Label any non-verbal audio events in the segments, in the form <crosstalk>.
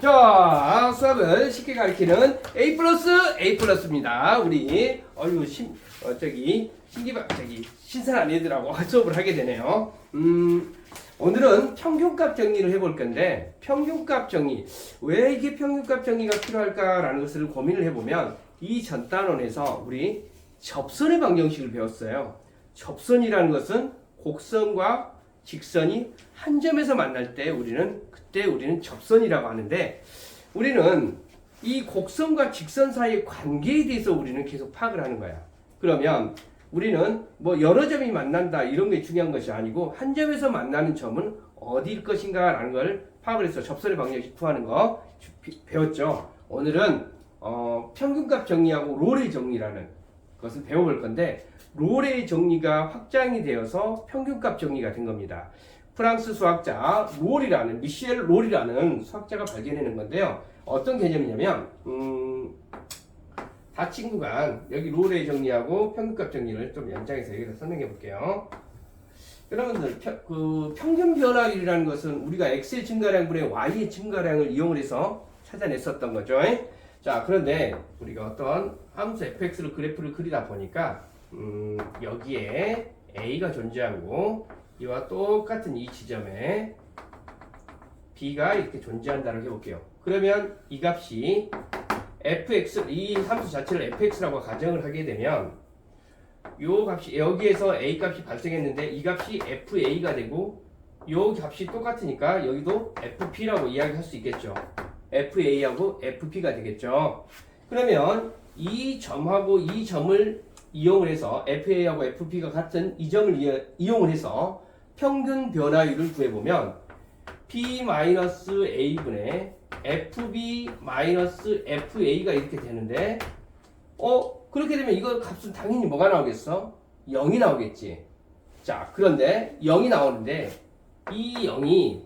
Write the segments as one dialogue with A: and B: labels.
A: 자, 수학을 쉽게 가르치는 A 플러스 A 플러스입니다. 우리 어유 신 어, 저기 신기바 저기 신선한 애들하고 <laughs> 수업을 하게 되네요. 음, 오늘은 평균값 정리를 해볼 건데 평균값 정리 왜 이게 평균값 정리가 필요할까라는 것을 고민을 해보면 이 전 단원에서 우리 접선의 방정식을 배웠어요. 접선이라는 것은 곡선과 직선이 한 점에서 만날 때 우리는 그 때 우리는 접선이라고 하는데 우리는 이 곡선과 직선 사이의 관계에 대해서 우리는 계속 파악을 하는 거야. 그러면 우리는 뭐 여러 점이 만난다 이런 게 중요한 것이 아니고 한 점에서 만나는 점은 어디일 것인가 라는 걸 파악을 해서 접선의 방정식 구하는 거 배웠죠. 오늘은 어, 평균값 정리하고 롤의 정리라는 것을 배워볼 건데 롤의 정리가 확장이 되어서 평균값 정리가 된 겁니다. 프랑스 수학자 롤이라는 미셸 롤이라는 수학자가 발견해낸 건데요. 어떤 개념이냐면 음, 다 친 구간 여기 롤의 정리하고 평균값 정리를 좀 연장해서 여기서 설명해 볼게요. 여러분들 평, 그 평균 변화율이라는 것은 우리가 x의 증가량분의 y의 증가량을 이용을 해서 찾아냈었던 거죠. 자 그런데 우리가 어떤 함수 fx로 그래프를 그리다 보니까 음, 여기에 a가 존재하고 이와 똑같은 이 지점에 b가 이렇게 존재한다고 해볼게요. 그러면 이 값이 fx 이 함수 자체를 fx라고 가정을 하게 되면 요 값이 여기에서 a 값이 발생했는데 이 값이 fa가 되고 요 값이 똑같으니까 여기도 fp라고 이야기할 수 있겠죠. fa하고 fp가 되겠죠. 그러면 이 점하고 이 점을 이용을 해서 fa하고 fp가 같은 이 점을 이용을 해서 평균 변화율을 구해보면 p-a분의 fb-fa가 이렇게 되는데 어 그렇게 되면 이거 값은 당연히 뭐가 나오겠어? 0이 나오겠지 자 그런데 0이 나오는데 이 0이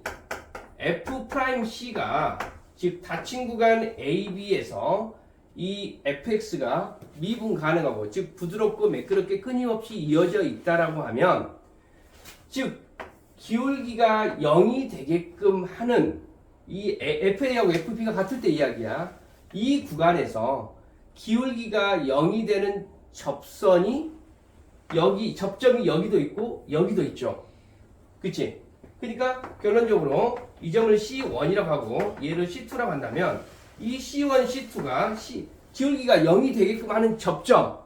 A: f'c가 즉 닫힌 구간 AB에서 이 fx가 미분 가능하고 즉 부드럽고 매끄럽게 끊임없이 이어져 있다라고 하면 즉 기울기가 0이 되게끔 하는 이 FA하고 FP가 같을 때 이야기야. 이 구간에서 기울기가 0이 되는 접선이 여기 접점이 여기도 있고 여기도 있죠. 그치? 그러니까 결론적으로 이 점을 C1이라고 하고 얘를 C2라고 한다면 이 C1, C2가 C, 기울기가 0이 되게끔 하는 접점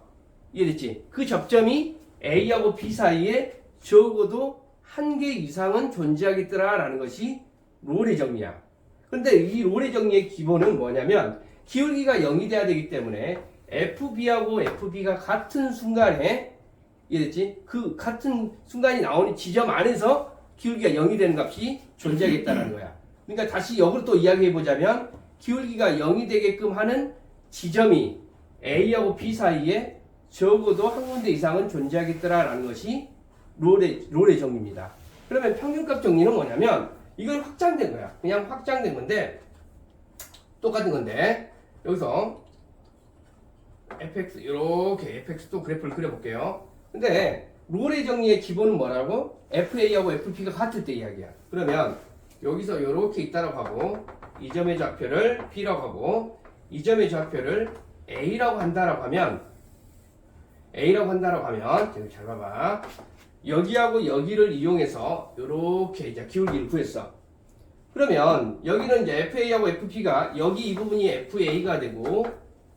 A: 이해됐지? 그 접점이 A하고 B 사이에 적어도 한 개 이상은 존재하겠더라라는 것이 롤의 정리야. 근데 이 롤의 정리의 기본은 뭐냐면 기울기가 0이 돼야 되기 때문에 FB하고 FB가 같은 순간에 이해됐지? 그 같은 순간이 나오는 지점 안에서 기울기가 0이 되는 값이 존재하겠다는 거야. 그러니까 다시 역으로 또 이야기해 보자면 기울기가 0이 되게끔 하는 지점이 A하고 B 사이에 적어도 한 군데 이상은 존재하겠더라라는 것이 롤의, 롤의 정리입니다. 그러면 평균값 정리는 뭐냐면 이건 확장된 거야. 그냥 확장된 건데 똑같은 건데 여기서 fx 이렇게 fx 또 그래프를 그려볼게요. 근데 롤의 정리의 기본은 뭐라고? FA하고 FP가 같을 때 이야기야. 그러면 여기서 이렇게 있다라고 하고 이 점의 좌표를 B라고 하고 이 점의 좌표를 A라고 한다라고 하면 A라고 한다라고 하면 잘 봐봐. 여기하고 여기를 이용해서 이렇게 이제 기울기를 구했어. 그러면 여기는 이제 FA하고 FP가 여기 이 부분이 FA가 되고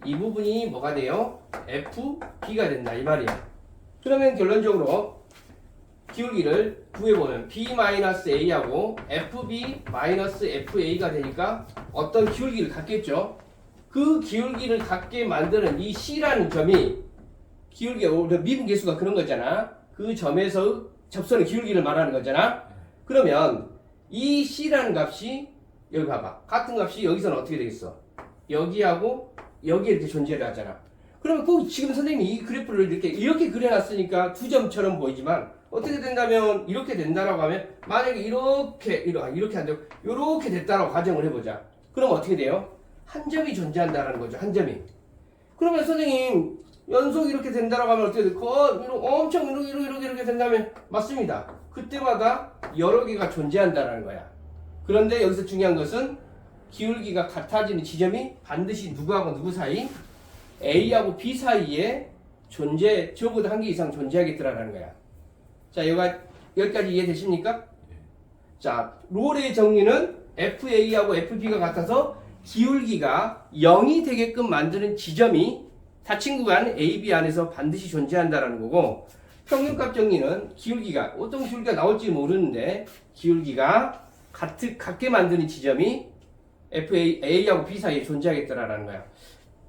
A: 이 부분이 뭐가 돼요? FB가 된다 이 말이야. 그러면 결론적으로 기울기를 구해보면 B-A하고 FB-FA가 되니까 어떤 기울기를 갖겠죠? 그 기울기를 갖게 만드는 이 C라는 점이 우리가 미분 계수가 그런 거잖아. 그 점에서 접선의 기울기를 말하는 거잖아. 그러면 이 C라는 값이 여기 봐봐. 같은 값이 여기서는 어떻게 되겠어? 여기하고 여기 이렇게 존재를 하잖아. 그러면 꼭 지금 선생님이 이 그래프를 이렇게 이렇게 그려놨으니까 두 점처럼 보이지만 어떻게 된다면 이렇게 된다라고 하면 만약에 이렇게 이렇게 이렇게 안 되고 이렇게 됐다라고 가정을 해보자. 그럼 어떻게 돼요? 한 점이 존재한다라는 거죠. 한 점이. 그러면 선생님 연속 이렇게 된다라고 하면 어떻게 돼? 거 이렇게 엄청 이렇게 이렇게 이렇게 이렇게 된다면 맞습니다. 그때마다 여러 개가 존재한다라는 거야. 그런데 여기서 중요한 것은 기울기가 같아지는 지점이 반드시 누구하고 누구 사이? A하고 B 사이에 존재, 적어도 한 개 이상 존재하겠더라라는 거야. 자, 여기가, 여기까지 이해되십니까? 자, 롤의 정리는 FA하고 FB가 같아서 기울기가 0이 되게끔 만드는 지점이 닫힌 구간 AB 안에서 반드시 존재한다라는 거고 평균값 정리는 기울기가 어떤 기울기가 나올지 모르는데 기울기가 같, 같게 만드는 지점이 FA, A하고 B 사이에 존재하겠더라라는 거야.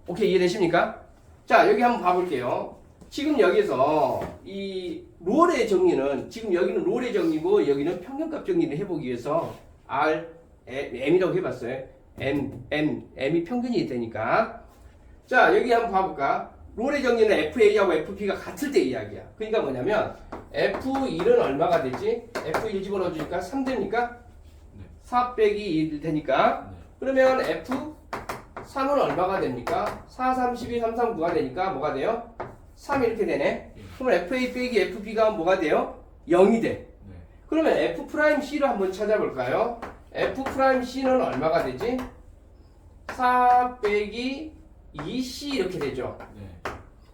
A: 오케이 이해되십니까? 자 여기 한번 봐볼게요. 지금 여기서 이 롤의 정리는 지금 여기는 롤의 정리고 여기는 평균값 정리를 해보기 위해서 R, M이라고 해봤어요. M, M, M이 평균이 되니까 자 여기 한번 봐볼까? 롤의 정리는 FA하고 FP가 같을 때 이야기야. 그러니까 뭐냐면 F1은 얼마가 되지? F1 집어넣어주니까 3 됩니까?
B: 네.
A: 4 빼기 1 되니까
B: 네.
A: 그러면 F3은 얼마가 됩니까? 4, 3, 12, 3, 3, 9가 되니까 뭐가 돼요? 3 이렇게 되네. 그럼 FA 빼기 FB가 뭐가 돼요? 0이 돼.
B: 네.
A: 그러면 F'C를 한번 찾아볼까요? F'C는 얼마가 되지? 4 빼기 2C 이렇게 되죠.
B: 네.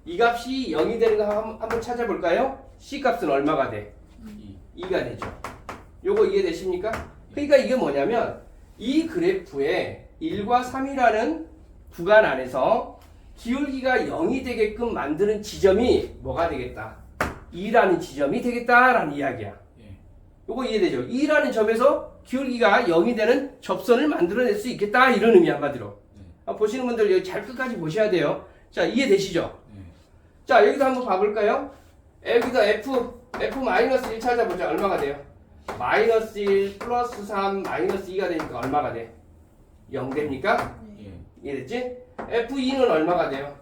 A: 이 값이 0이 되는 거 한- 한번 찾아볼까요? C 값은 얼마가 돼?
B: 이.
A: 2가 되죠. 요거 이해되십니까? 그러니까 이게 뭐냐면 이 그래프에 1과 3이라는 구간 안에서 기울기가 0이 되게끔 만드는 지점이 뭐가 되겠다? 2라는 지점이 되겠다라는 이야기야.
B: 예.
A: 요거 이해되죠? 2라는 점에서 기울기가 0이 되는 접선을 만들어낼 수 있겠다 이런 의미 한마디로.
B: 네.
A: 아, 보시는 분들 여기 잘 끝까지 보셔야 돼요. 자 이해되시죠?
B: 네.
A: 자 여기도 한번 봐볼까요? 여기다 F F 마이너스 1 찾아보자 얼마가 돼요? 마이너스 1 플러스 3 마이너스 2가 되니까 얼마가 돼? 0 됩니까?
B: 예.
A: 이해됐지? F2는 얼마가 돼요?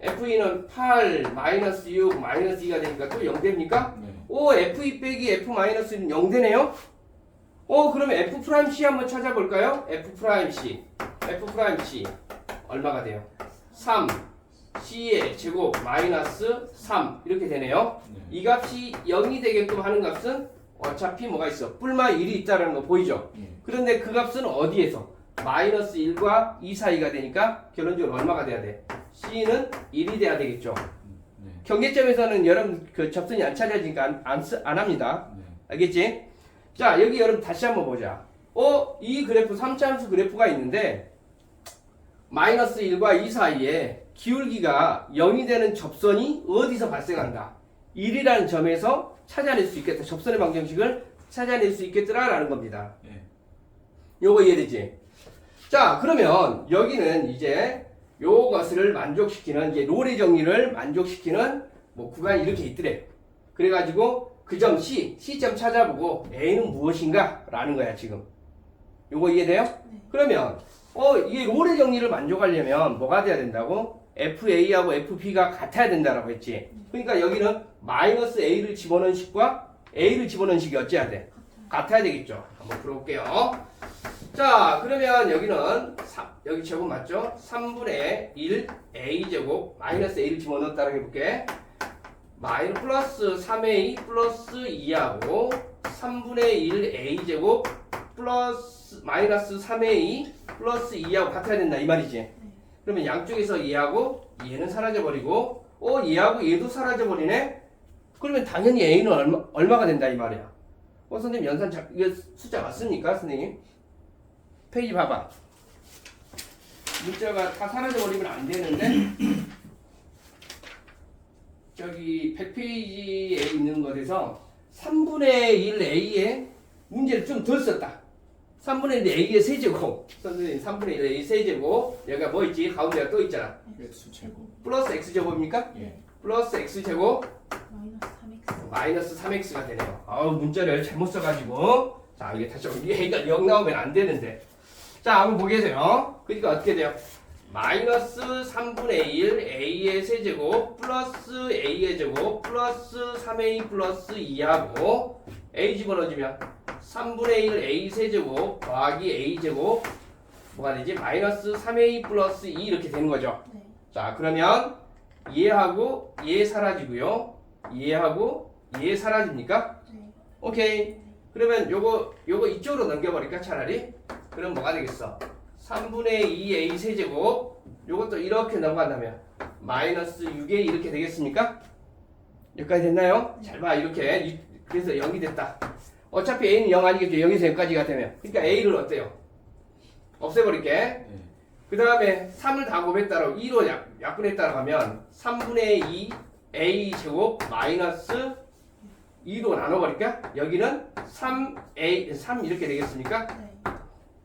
A: F2는 8 마이너스 6 마이너스 2가 되니까 또 0 됩니까?
B: 네.
A: 오 F2 빼기 F 마이너스는 0 되네요? 오 그러면 F 프라임 C 한번 찾아볼까요? F 프라임 C F 프라임 C 얼마가 돼요? 3 C의 제곱 마이너스 3 이렇게 되네요
B: 네.
A: 이 값이 0이 되게끔 하는 값은 어차피 뭐가 있어 뿔마 1이 있다는 거 보이죠?
B: 예.
A: 그런데 그 값은 어디에서? 마이너스 1과 2 사이가 되니까 결론적으로 얼마가 돼야 돼? C는 1이 돼야 되겠죠
B: 네.
A: 경계점에서는 여러분 그 접선이 안 찾아지니까 안, 안, 쓰- 안 합니다
B: 네.
A: 알겠지? 자 여기 여러분 다시 한번 보자 어? 이 그래프 3차함수 그래프가 있는데 마이너스 1과 2 사이에 기울기가 0이 되는 접선이 어디서 발생한다 1이라는 점에서 찾아낼 수 있겠다 접선의 방정식을 찾아낼 수 있겠더라라는 겁니다
B: 예.
A: 요거 이해되지? 자 그러면 여기는 이제 요것을 만족시키는 이제 롤의 정리를 만족시키는 뭐 구간이 이렇게 있더래 그래가지고 그 점 C, C점 찾아보고 A는 무엇인가 라는 거야 지금 요거 이해돼요?
C: 네.
A: 그러면 어 이게 롤의 정리를 만족하려면 뭐가 돼야 된다고? FA하고 FB가 같아야 된다라고 했지 그러니까 여기는 마이너스 A를 집어넣은 식과 A를 집어넣은 식이 어찌해야 돼? 같아야 되겠죠 한번 풀어볼게요 자 그러면 여기는 사- 여기 제곱 맞죠? 3분의 1 a 제곱 마이너스 a를 집어넣었다고 해볼게 마이너 플러스 3a 플러스 2하고 3분의 1 a 제곱 플러스 마이너스 3a 플러스 2하고 같아야 된다 이 말이지. 그러면 양쪽에서 얘하고 얘는 사라져버리고 어 얘하고 얘도 사라져버리네? 그러면 당연히 a는 얼마, 얼마가 된다 이 말이야. 어 선생님 연산 자, 이거 숫자 맞습니까 선생님? 페이지 봐봐. 문자가 다 사라져 버리면 안 되는데 저기 100페이지에 있는 것에서 3분의 1 A에 문제를 좀 덜 썼다. 3분의 1 A의 세제곱. 선생님 3분의 1 A 세제곱. 여기가 뭐 있지? 가운데가 또 있잖아.
B: 수 제곱.
A: 플러스 X제곱입니까?
B: 예.
A: 플러스 X제곱
C: 마이너스 3x
A: 마이너스 3x가 되네요. 아우 문자를 잘못 써가지고 자 이게 다시 한번 얘가 0 나오면 안 되는데 자 한번 보겠어요. 그러니까 어떻게 돼요? 마이너스 3분의 1 a의 세제곱 플러스 a의 제곱 플러스 3a 플러스 2하고 a 집어넣어주면 3분의 1 a 세제곱 더하기 a 제곱 뭐가 되지? 마이너스 3a 플러스 2 이렇게 되는 거죠.
C: 네.
A: 자 그러면 얘하고 얘 사라지고요 얘하고 얘 사라집니까?
C: 네.
A: 오케이 그러면 요거 요거 이쪽으로 넘겨버릴까 차라리 그럼 뭐가 되겠어? 3분의 2a 세제곱 요것도 이렇게 넘어간다면 마이너스 6a 이렇게 되겠습니까? 여기까지 됐나요? 잘 봐 이렇게 이- 그래서 0이 됐다 어차피 a는 0 아니겠죠 0에서 0까지가 되면 그러니까 a를 어때요? 없애버릴게
B: 네.
A: 그 다음에 3을 다 곱했다라고 2로 약, 약분했다라고 하면 3분의 2 a 제곱 마이너스 2로 나눠버릴까? 여기는 3a 3 이렇게 되겠습니까?
C: 네.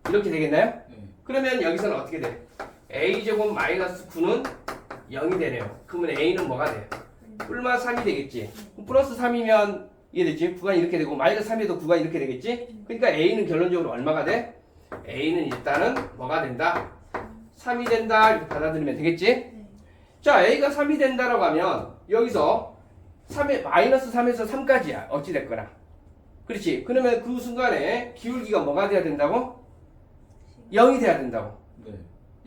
A: 이렇게 되겠나요?
B: 네.
A: 그러면 여기서는 어떻게 돼? a 제곱 마이너스 9는 0이 되네요. 그러면 a는 뭐가 돼요? 뿔마 3이 되겠지. 플러스 3이면 이해되지? 구간이 이렇게 되고 마이너스 3에도 구간이 이렇게 되겠지? 그러니까 a는 결론적으로 얼마가 돼? a는 일단은 뭐가 된다? 3이 된다 이렇게 받아들이면 되겠지?
C: 네.
A: 자 a가 3이 된다라고 하면 여기서 3에 마이너스 3에서 3까지야 어찌 됐거나 그렇지 그러면 그 순간에 기울기가 뭐가 돼야 된다고? 0이 돼야 된다고
B: 네.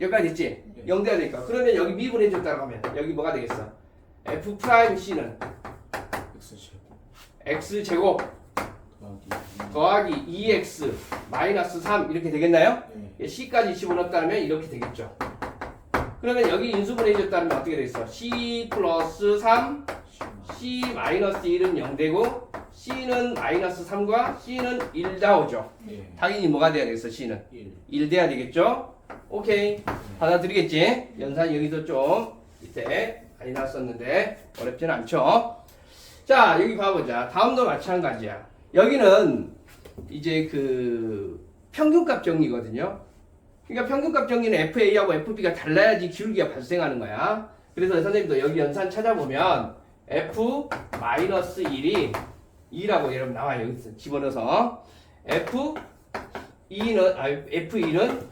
A: 여기까지 있지?
B: 네.
A: 0 돼야 되니까 그러면 여기 미분해 줬다고 하면 여기 뭐가 되겠어? f 프라임 c는
B: X 제곱
A: x 제곱
B: 더하기
A: 더하기 2x 마이너스 3 이렇게 되겠나요?
B: 네.
A: c까지 집어넣었다면 이렇게 되겠죠 그러면 여기 인수분해 줬다면 어떻게 되겠어? c 플러스 3 c 마이너스 1은 0 되고 c는 마이너스 3과 c는 1 나오죠.
B: 예.
A: 당연히 뭐가 돼야 되겠어 c는?
B: 1
A: 1 돼야 되겠죠? 오케이. 받아들이겠지? 연산 여기서 좀 밑에 많이 났었는데 어렵지는 않죠? 자 여기 봐보자. 다음도 마찬가지야. 여기는 이제 그 평균값 정리거든요. 그러니까 평균값 정리는 FA하고 FB가 달라야지 기울기가 발생하는 거야. 그래서 선생님도 여기 연산 찾아보면 F 마이너스 1이 2라고 여러분 나와요 여기서 집어넣어서 F 2는 아 F2는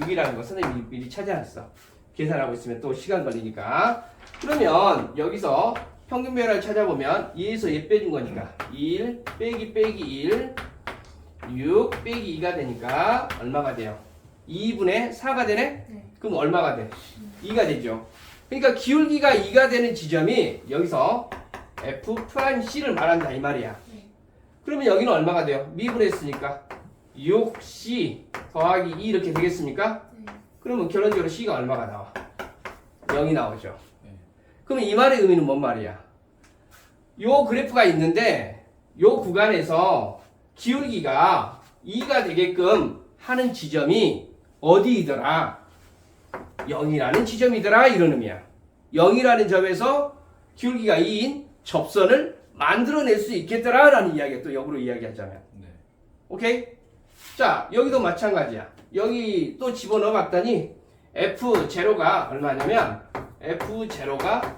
A: 6이라는 거 선생님이 미리 찾아놨어. 계산하고 있으면 또 시간 걸리니까. 그러면 여기서 평균 변화를 찾아보면 2에서 얘 빼준 거니까 1 빼기 빼기 1 6 빼기 2가 되니까 얼마가 돼요? 2분의 4가 되네?
C: 네.
A: 그럼 얼마가 돼? 2가 되죠. 그러니까 기울기가 2가 되는 지점이 여기서 F 프라임 C를 말한다 이 말이야.
C: 네.
A: 그러면 여기는 얼마가 돼요? 미분했으니까 6C 더하기 2 이렇게 되겠습니까?
C: 네.
A: 그러면 결론적으로 C가 얼마가 나와? 0이 나오죠.
B: 네.
A: 그럼 이 말의 의미는 뭔 말이야? 요 그래프가 있는데 요 구간에서 기울기가 2가 되게끔 하는 지점이 어디이더라? 0이라는 지점이더라 이런 의미야. 0이라는 점에서 기울기가 2인 접선을 만들어낼 수 있겠더라라는 이야기가 또 역으로 이야기하자면
B: 네.
A: 오케이? 자, 여기도 마찬가지야. 여기 또 집어넣어 봤더니 F0가 얼마냐면 F0가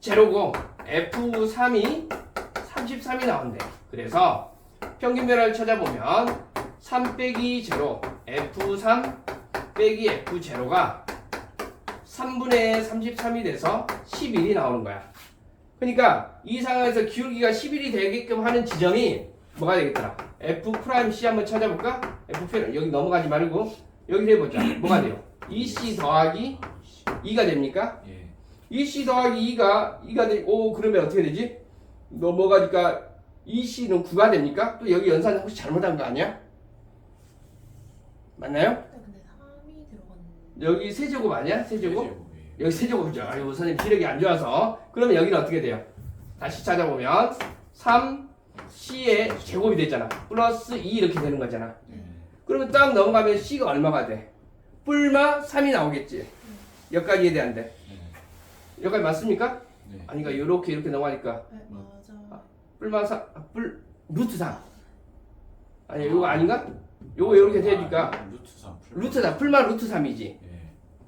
A: 제로고 F3이 33이 나온대. 그래서 평균 변화를 찾아보면 3 빼기 제로 F3 빼기 F0가 3분의 33이 돼서 11이 나오는 거야. 그러니까 이 상황에서 기울기가 11이 되게끔 하는 지점이 뭐가 되겠더라? F 프라임 C 한번 찾아볼까? F 프라임 여기 넘어가지 말고 여기 해보자. 뭐가 돼요? 2C 더하기 2가 됩니까?
B: 예.
A: 2C 더하기 2가 2가 되. 오 그러면 어떻게 되지? 넘어가니까 2C는 9가 됩니까? 또 여기 연산 혹시 잘못한 거 아니야? 맞나요?
C: 근데 3이 들어갔는데.
A: 여기 세제곱 아니야? 세제곱?
B: 세제곱이에요.
A: 여기 세제곱이죠. 아유 선생님 시력이 안 좋아서. 그러면 여기는 어떻게 돼요? 다시 찾아보면 3C의 제곱이 됐잖아. 플러스 2 이렇게 되는 거잖아.
B: 네.
A: 그러면 딱 넘어가면 C가 얼마가 돼? 뿔마 3이 나오겠지. 여기까지 이해돼 안 돼?
B: 네.
A: 여기까지 맞습니까?
B: 네.
A: 아니가 이렇게 이렇게 넘어가니까
C: 네, 맞아.
A: 뿔마 3, 아, 뿔 루트 3. 아니 이거 아닌가? 요거 이렇게 되니까
B: 아, 루트 3 풀.
A: 루트 3, 뿔마 루트 3이지.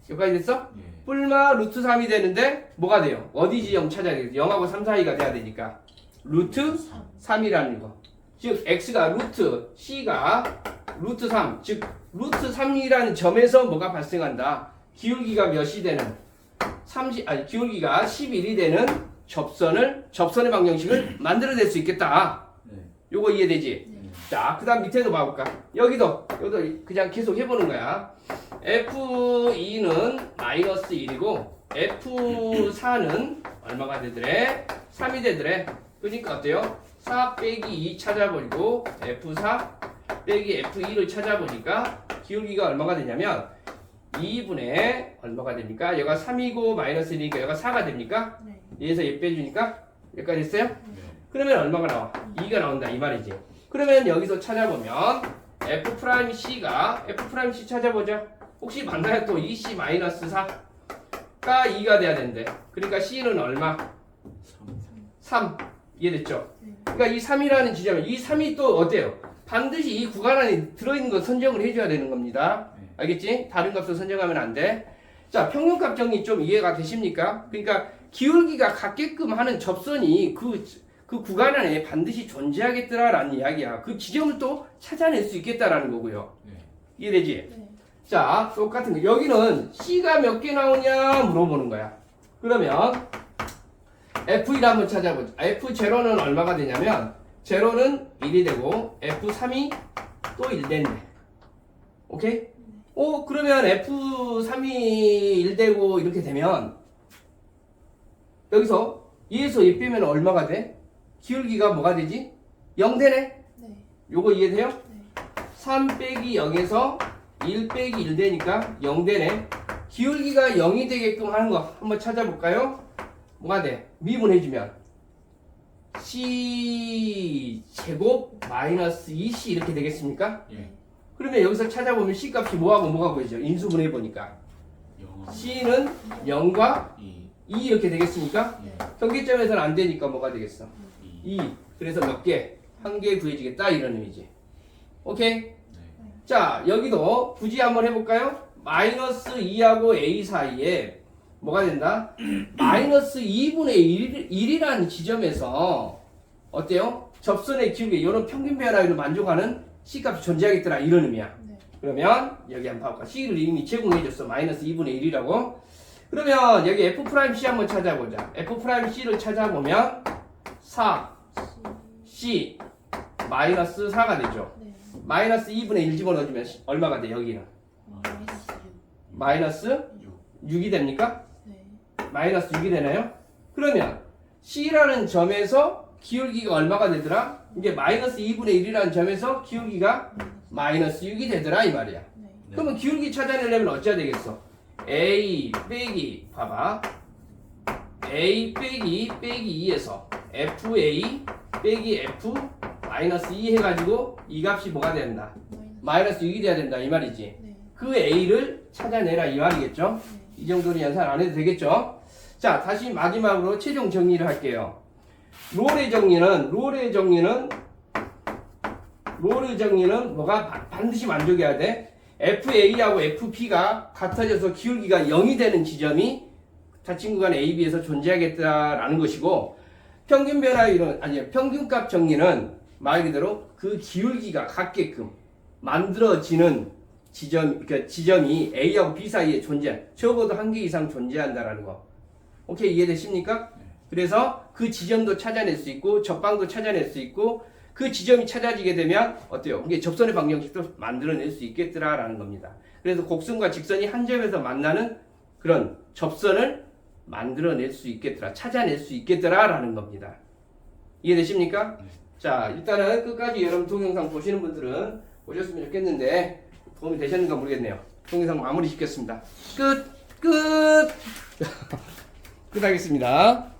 B: 예.
A: 여기까지 됐어?
B: 예.
A: 뿔마 루트 3이 되는데 뭐가 돼요? 어디 지점 찾아야 되겠지? 0하고 3 사이가 돼야 되니까 루트
C: 3.
A: 3이라는 거. 즉 x가 루트 c가 루트 3, 즉 루트 3이라는 점에서 뭐가 발생한다? 기울기가 몇이 되는 30 아니 기울기가 11이 되는 접선을 접선의 방정식을 만들어낼 수 있겠다.
B: 네.
A: 요거 이해되지?
B: 네.
A: 자, 그 다음 밑에도 봐볼까? 여기도 여기도 그냥 계속 해보는 거야. F2는 마이너스 1이고 F4는 얼마가 되더래? 3이 되더래. 그러니까 어때요? 4 빼기 2 찾아버리고 F4 빼기 F2를 찾아보니까 기울기가 얼마가 되냐면 2분의 얼마가 됩니까? 여기가 3이고 마이너스 1이니까 여기가 4가 됩니까?
C: 네.
A: 얘에서 얘 빼주니까 여기까지 됐어요?
B: 네.
A: 그러면 얼마가 나와? 2가 나온다 이 말이지. 그러면 여기서 찾아보면 f 프라임 c가 f 프라임 c 찾아보자. 혹시 만나요 또 2c 마이너스 4가 2가 돼야 된대. 그러니까 c는 얼마?
B: 3.
A: 3 이해됐죠?
C: 네.
A: 그러니까 이 3이라는 지점은 이 3이 또 어때요? 반드시 이 구간 안에 들어있는 거 선정을 해줘야 되는 겁니다.
B: 네.
A: 알겠지? 다른 값을 선정하면 안 돼. 자, 평균값 정리 좀 이해가 되십니까? 그러니까 기울기가 같게끔 하는 접선이 그, 그 구간 안에 반드시 존재하겠더라라는 이야기야. 그 지점을 또 찾아낼 수 있겠다라는 거고요.
B: 네.
A: 이해되지?
C: 네.
A: 자, 똑같은 거. 여기는 C가 몇 개 나오냐 물어보는 거야. 그러면 F1 한번 찾아보자. F0는 얼마가 되냐면 제로는 1이 되고 F3이 또1 된대. 오케이? 오, 그러면 F3이 1 되고 이렇게 되면 여기서 2에서 2 빼면 얼마가 돼? 기울기가 뭐가 되지? 0 되네?
C: 네.
A: 요거 이해돼요?
C: 네.
A: 3 빼기 0에서 1 빼기 1 되니까 0 되네. 기울기가 0이 되게끔 하는 거 한번 찾아볼까요? 뭐가 돼? 미분해주면 C 제곱 마이너스 2C 이렇게 되겠습니까?
B: 예.
A: 그러면 여기서 찾아보면 C 값이 뭐하고 뭐가 보이죠? 인수분해 보니까
B: 0.
A: C는 0과
B: 2.
A: 2 이렇게 되겠습니까?
B: 예.
A: 경계점에서는 안 되니까 뭐가 되겠어?
B: 2.
A: 2. 그래서 몇 개? 한 개 구해지겠다 이런 의미지. 오케이?
B: 네.
A: 자, 여기도 굳이 한번 해볼까요? 마이너스 2하고 a 사이에 뭐가 된다? <clears throat> 마이너스 2분의 1, 1이라는 지점에서 어때요? 접선의 기울기, 이런 평균 변화율을 만족하는 C값이 존재하겠더라 이런 의미야.
C: 네.
A: 그러면 여기 한번 봐볼까? C를 이미 제공해줬어. 마이너스 2분의 1이라고. 그러면 여기 F 프라임 C 한번 찾아보자. F 프라임 C를 찾아보면 4, C 마이너스 4가 되죠.
C: 네.
A: 마이너스 2분의 1 집어넣어주면 시- 얼마가 돼 여기는?
C: 마이너스 6.
A: 마이너스
B: 6.
A: 6이 됩니까?
C: 네.
A: 마이너스 6이 되나요? 그러면 C라는 점에서 기울기가 얼마가 되더라? 이게 마이너스 2분의 1이라는 점에서 기울기가 마이너스 6이 되더라 이 말이야.
C: 네.
A: 그러면 기울기 찾아내려면 어찌해야 되겠어? A 빼기 봐봐 A 빼기 빼기 2에서 FA 빼기 F 마이너스 2 해가지고 이 값이 뭐가 된다?
C: 마이너스.
A: 마이너스 6이 돼야 된다 이 말이지
C: 네.
A: 그 A를 찾아내라 이 말이겠죠?
C: 네.
A: 이 정도는 연산 안 해도 되겠죠? 자 다시 마지막으로 최종 정리를 할게요 롤의 정리는 롤의 정리는 롤의 정리는 뭐가 바- 반드시 만족해야 돼 FA하고 FP가 같아져서 기울기가 0이 되는 지점이 닫힌 구간 AB에서 존재하겠다라는 것이고 평균 변화율은 아니 평균값 정리는 말 그대로 그 기울기가 같게끔 만들어지는 지점 그 지점이 A하고 B 사이에 존재 적어도 한 개 이상 존재한다라는 거. 오케이 이해되십니까?
B: 네.
A: 그래서 그 지점도 찾아낼 수 있고 접방도 찾아낼 수 있고 그 지점이 찾아지게 되면 어때요? 이게 접선의 방정식도 만들어낼 수 있겠더라라는 겁니다. 그래서 곡선과 직선이 한 점에서 만나는 그런 접선을 만들어낼 수 있겠더라, 찾아낼 수 있겠더라라는 겁니다. 이해되십니까?
B: 네.
A: 자, 일단은 끝까지 여러분 동영상 보시는 분들은 보셨으면 좋겠는데 도움이 되셨는가 모르겠네요. 동영상 마무리 짓겠습니다. 끝, 끝, <laughs> 끝 하겠습니다.